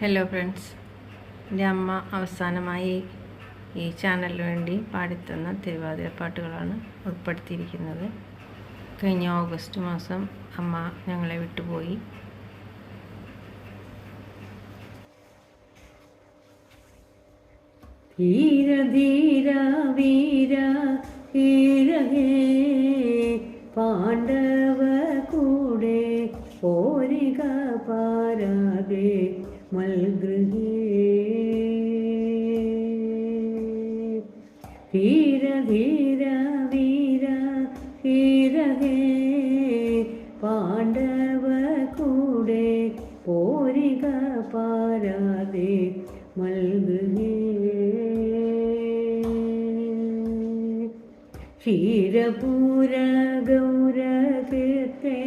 Hello friends എന്റെ അമ്മ അവസാനമായി ഈ ചാനലിന് വേണ്ടി പാടിത്തന്ന തിരുവാതിര പാട്ടുകളാണ് ഉൾപ്പെടുത്തിയിരിക്കുന്നത്. കഴിഞ്ഞ ഓഗസ്റ്റ് മാസം അമ്മ ഞങ്ങളെ വിട്ടുപോയി. ധീര ധീര വീര ധീര ഹേ പാണ്ഡവ കൂടെ പോരിക പാരാതെ മൽഗൃഹേ. ധീര ധീര വീര ധീര ഹേ പാണ്ഡവ കൂടെ പോരിക പാരാതെ മൽഗൃഹേ. ക്ഷീരപൂര ഗൗരകീർത്തെ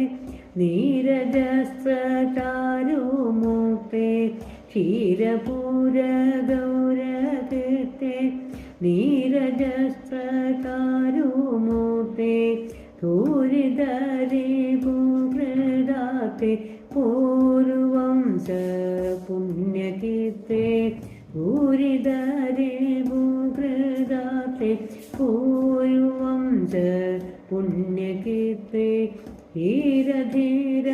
നീരജസ്വചാരുമൂർത്തെ ക്ഷീരപൂര ഗൗരകീർത്തെ നീരജസ്വചാരുമൂർത്തെ ഭൂപ്രദാത്തെ പൂർവം സ പുണ്യകീർത്തെ ധൂരിതരെ ഭൂപ്രദാത്തെ പൂർവം സ പുണ്യകീർത്തെ ധീര ധീര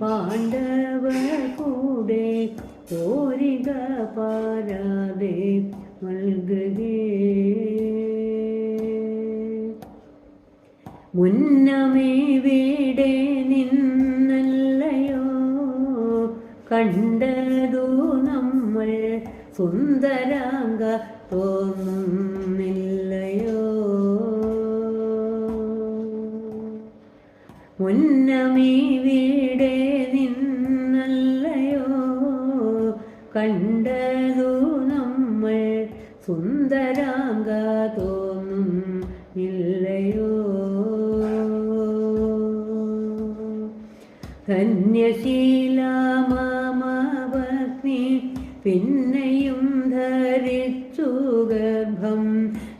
പാണ്ഡവ കൂടെ കോരിക പാരാതെ നൽകുകേ മുന്നമേ വീടെ നിന്നല്ലയോ? കണ്ടതു നമ്മൾ സുന്ദരാംഗ തോന്നുന്നില്ലയോ മുന്നമേ വീടെ നിന്നല്ലയോ? കണ്ടതു നമ്മൾ സുന്ദരാംഗ തോന്നും ഇല്ലയോ? ധന്യശീലാമഭക്തി പിന്നെയും ധരിച്ചു ഗർഭം.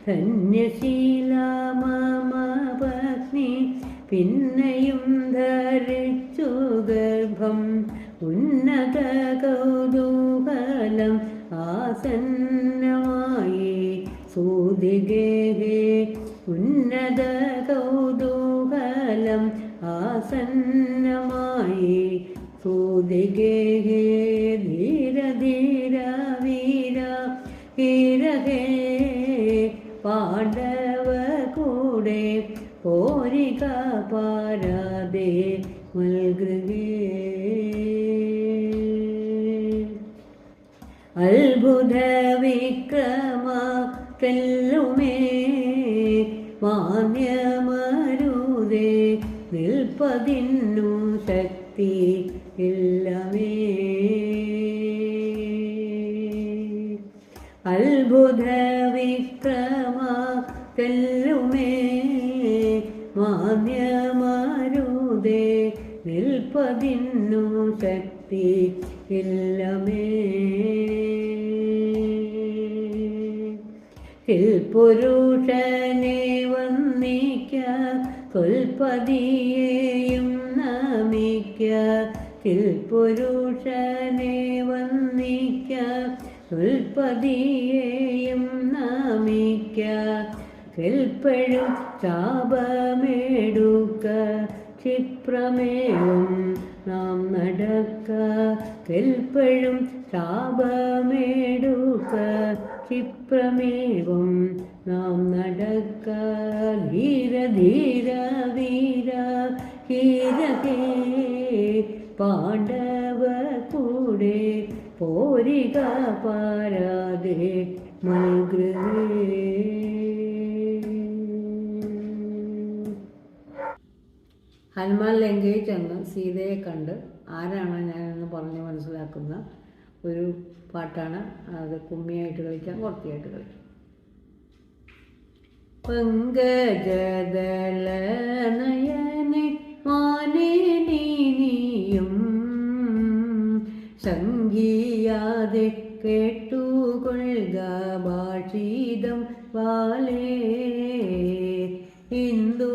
ധന്യശീലാമഭക്തി പിന്നെയും ധരിച്ചു ഗർഭം ഉന്നത കൗതൂഹലം ആസന്നമായി. സൂതികേ ഉന്നത കൗതൂഹലം ആസന്നമായി. സൂതികേ ധീര ധീര വീര ഹീരഹേ പാണ്ഡവ കൂടെ പോരിക പാരാതെ മൽഗൃഹേ അത്ഭുത വിക്രമ തെല്ലുമേ മാന്യമരുതേ നിൽപ്പതിന്നു ശക്തി ഇല്ലമേ. അത്ഭുത വിക്രമ തെല്ലുമേ മാന്യമരുതേ നിൽപ്പതിന്നു ശക്തി ഇല്ലമേ പുരുഷനെ വന്നിക്ക തൊൽപതിയെയും നമിക്ക. പുരുഷനെ വന്നിക്ക തൊൽപതിയെയും നമിക്ക. കെൽപ്പഴും ചാപമേടുക്ക ക്ഷിപ്രമേവും നാം നടക്ക കെൽപ്പഴും ശാപമേടുക്ക. ക്ഷിപ്രമേവം നാം നടക്ക ധീര ധീര വീര ഹീരകേ. പാണ്ഡവ കൂടെ പോരിക പാരാതെ മൽഗൃഹേ ഹനുമാൻ ലങ്കയിൽ ചെന്ന് സീതയെ കണ്ട് ആരാണ് ഞാനെന്ന് പറഞ്ഞ് മനസ്സിലാക്കുന്ന ഒരു പാട്ടാണ്. അത് കുമ്മിയായിട്ട് കളിക്കാം കൊട്ടിയായിട്ട് കളിക്കാം. പങ്കജദള നയനെ മാനേ സംഗീയാതെ കേട്ടുകൊള്ളുക ഭാഷീതം വാലേ. ഇന്ദു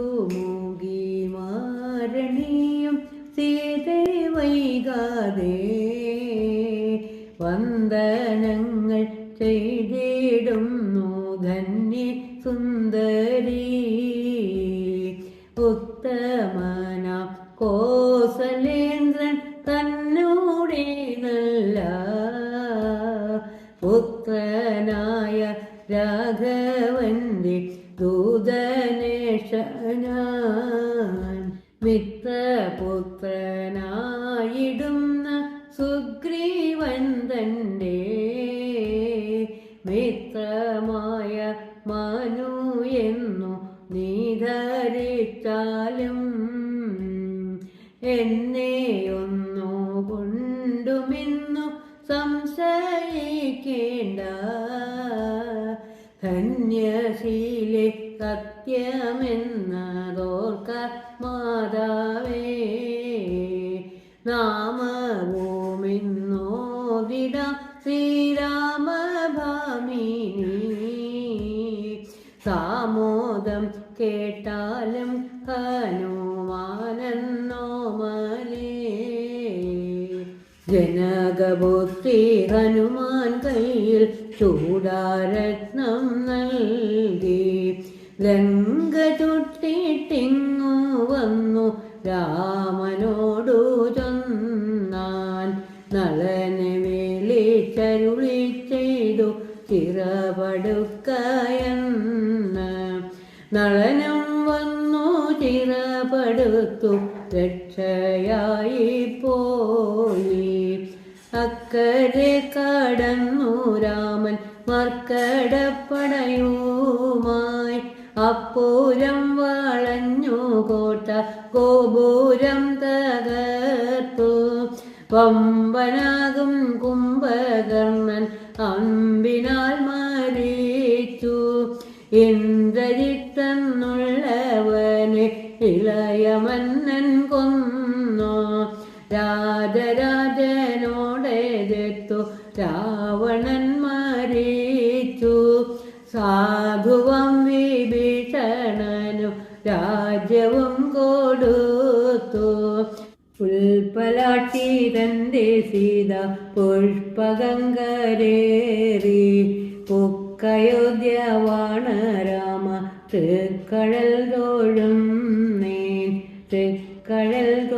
ഞാൻ മിത്രപുത്രനായിടുന്ന സുഗ്രീവൻ തന്റെ മിത്രമായ മനു എന്നു നീ ധരിച്ചാലും എന്നെ ഒന്നു കൊണ്ടുമിന്നു സംശയിക്കേണ്ട ധന്യശീലെ സത്യമെന്നതോർക്ക മാതാവേ നാമവുമിന്നോദിട ശ്രീരാമഭാമിനി സാമോദം കേട്ടാലും ഹനുമാനെന്നോ മലേ ജനകപുത്രി ഹനുമാൻ കയ്യിൽ ചൂടാരത്നം നൽകി. ലങ്ക ചുട്ടിട്ടിങ്ങു വന്നു. രാമനോടു ചൊന്നാൻ നളനെ വിളിച്ചരുളി ചെയ്തു ചിറപടുക്കയെന്ന് നളനം വന്നു ചിറപടുത്തു. രക്ഷയായി പോയി അക്കരെ കടന്നു രാമൻ മർക്കടപ്പടയുമായി. അപ്പൂരം വളഞ്ഞു കോട്ട ഗോപൂരം തകർത്തു. പമ്പനാകും കുംഭകർണൻ അമ്പിനാൽ മരിച്ചു. ഇന്ദ്രജിത്തെന്നുള്ളവനെ ഇളയമന്നൻ കൊന്നു. രാജരാജനോടെതിർത്തു രാവണൻ വിഭീഷണനു രാജ്യവും കൊടുത്തു. പുൽപ്പലാട്ടി തന്റെ സീത പുഷ്പഗംഗരേറി. പുക്കയോധ്യവാണ രാമ തൃക്കഴൽ തോഴും നീൻ തൃക്കഴൽ